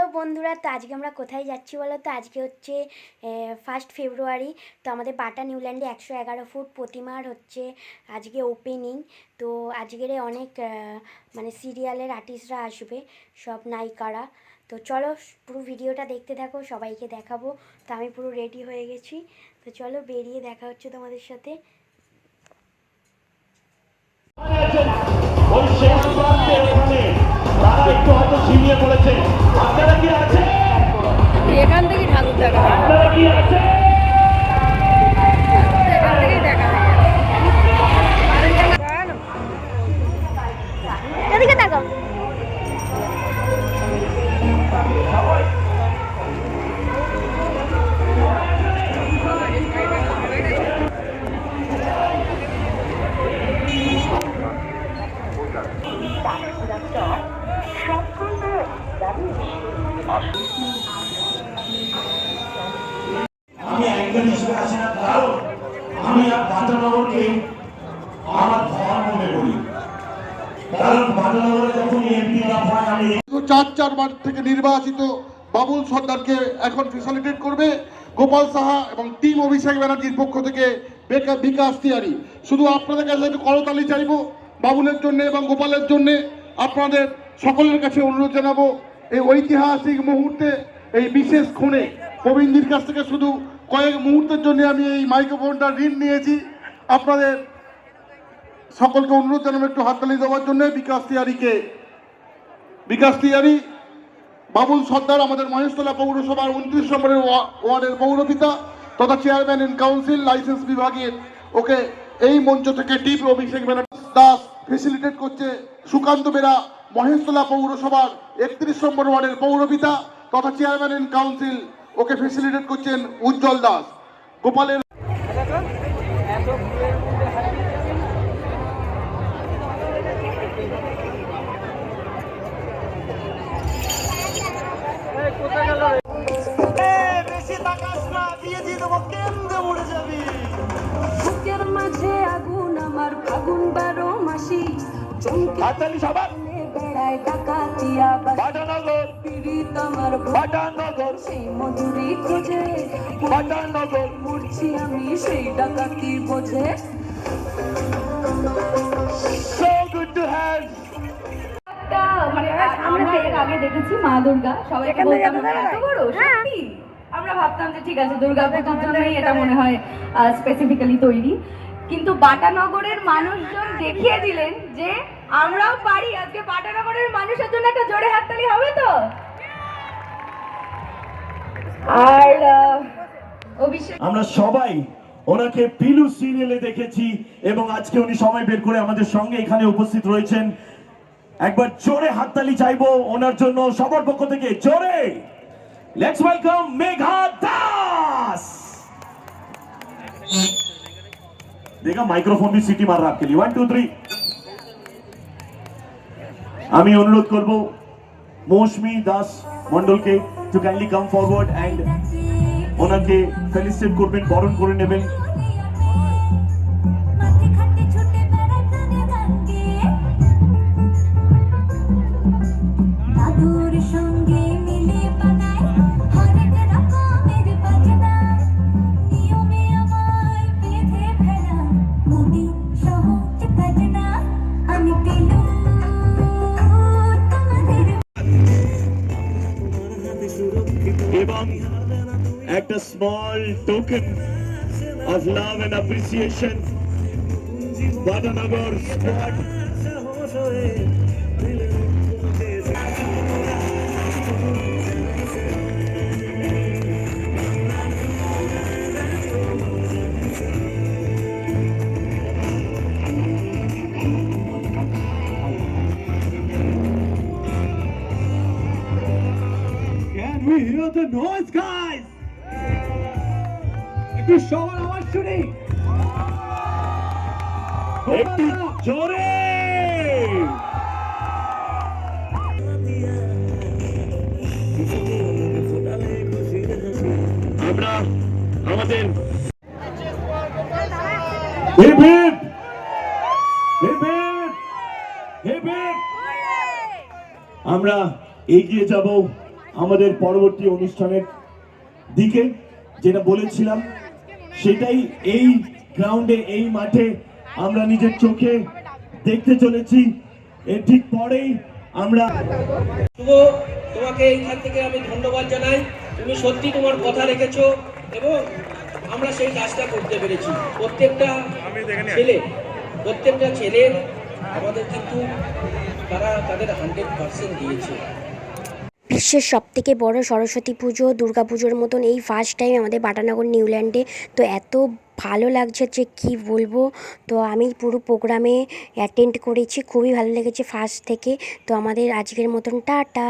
Hello বন্ধুরা, তো আজকে আমরা কোথায় যাচ্ছি বলো তো? আজকে হচ্ছে ফার্স্ট ফেব্রুয়ারি তো আমাদের বাটা নিউল্যান্ডে একশো এগারো ফুট প্রতিমার হচ্ছে আজকে ওপেনিং তো আজকের অনেক মানে সিরিয়ালের আর্টিস্টরা আসবে, সব নায়িকারা। তো চলো, পুরো ভিডিওটা দেখতে থাকো, সবাইকে দেখাবো। তো আমি পুরো রেডি হয়ে গেছি। তো চলো বেরিয়ে দেখা হচ্ছে তোমাদের সাথে। ওই শেষ ওখানে তারা একটু হয়তো ঝিমিয়ে পড়েছে। এখান থেকে ঠাকুর দেখা হিসেবে আছি না, কারণ আমি বাটানগরকে আমার ধর্ম মনে করি। কারণ বাটানগরে যখন এমপি হয়, আমি চার চারবার থেকে নির্বাচিত বাবুল সর্দারকে এখন ফেসিলিটেট করবে গোপাল সাহা এবং টিম অভিষেক ব্যানার্জির পক্ষ থেকে বেকা- বিকাশ তিয়ারি শুধু আপনাদের কাছে একটু করতালি চাইব, বাবুলের জন্য এবং গোপালের জন্য। আপনাদের সকলের কাছে অনুরোধ জানাব, এই ঐতিহাসিক মুহূর্তে, এই বিশেষ ক্ষণে প্রবীণদের কাছ থেকে শুধু কয়েক মুহূর্তের জন্য আমি এই মাইক্রোফোনটা ঋণ নিয়েছি। আপনাদের সকলকে অনুরোধ জানাব একটু হাততালি দেওয়ার জন্য। বিকাশ তিয়ারিকে বিকাশ তিয়ারি বাবুল সর্দার, আমাদের মহেশতলা পৌরসভার উনত্রিশ নম্বরের ওয়া- ওয়ার্ডের পৌরপিতা তথা চেয়ারম্যান ইন কাউন্সিল লাইসেন্স বিভাগের। ওকে এই মঞ্চ থেকে টিপ অভিষেক ব্যানার্জি দাস ফেসিলিটেট করছে সুকান্ত বেরা, মহেশতলা পৌরসভার একত্রিশ নম্বর ওয়ার্ডের পৌরপিতা তথা chairman in council okay facilitate করছেন উজ্জ্বল দাস। গোপালের মাঝে আগুন আমার ফাগুন বারো মাসি। চমকে সবার বাটানগর বাটানগর সেই মজুরি খোঁজে বাটানগর মরছি আমি সেই ডাকাতি বোঝে। So good to have মানে আমরা এর আগে দেখেছি মা দুর্গা। সবাইকে বলতাম এত বড়? সত্যি? আমরা ভাবতাম যে ঠিক আছে দুর্গাপুজোর জন্যই এটা মনে হয় স্পেসিফিক্যালি তৈরি। কিন্তু বাটানগরের মানুষজন দেখিয়ে দিলেন যে আমরাও পারি আজকে বাটানগরের মানুষের জন্য একটা জোরে হাততালি হবে তো আর আহ, অভিষেক আমরা সবাই ওনাকে পিলু সিরিয়ালে দেখেছি এবং আজকে উনি সময় বের করে আমাদের সঙ্গে এখানে উপস্থিত রয়েছেন একবার জোরে হাততালি চাইবো ওনার জন্য সবার পক্ষ থেকে জোরে লেটস ওয়েলকাম মেঘা দাস देखा माइक्रोफोन भी सीटी मार रहा है आपके लिए वन टू थ्री আমি অনুরোধ করব Mousumi Das মন্ডলকে to kindly come forward and ওনাকে ফেলিসিটেট করবেন, বরণ করে নেবেন। act a small token of love and appreciation. Squad. Can we hear the noise, guys? একটু সবার আওয়াজ শুনি। একটু জোরে। আমরা আমাদের হিপ হিপ আমরা এগিয়ে যাব। আমাদের পরবর্তী অনুষ্ঠানের দিকে যেটা বলেছিলাম, সেটাই এই গ্রাউন্ডে, এই মাঠে আমরা নিজের চোখে দেখতে চলেছি। এর ঠিক পরেই আমরা তোমাকে এইখান থেকে আমি ধন্যবাদ জানাই। তুমি সত্যি তোমার কথা রেখেছো এবং আমরা সেই কাজটা করতে পেরেছি। প্রত্যেকটা ছেলে প্রত্যেকটা ছেলে আমাদের কিন্তু তারা তাদের হান্ড্রেড পার্সেন্ট দিয়েছে। বিশ্বের সব থেকে বড় সরস্বতী পুজো, দুর্গা পুজোর মতন এই ফার্স্ট টাইম আমাদের বাটানগর নিউল্যান্ডে তো এত ভালো লাগছে যে কি বলব? তো আমি পুরো প্রোগ্রামে অ্যাটেন্ড করেছি, খুবই ভালো লেগেছে ফার্স্ট থেকে। তো আমাদের আজকের মতন, টাটা!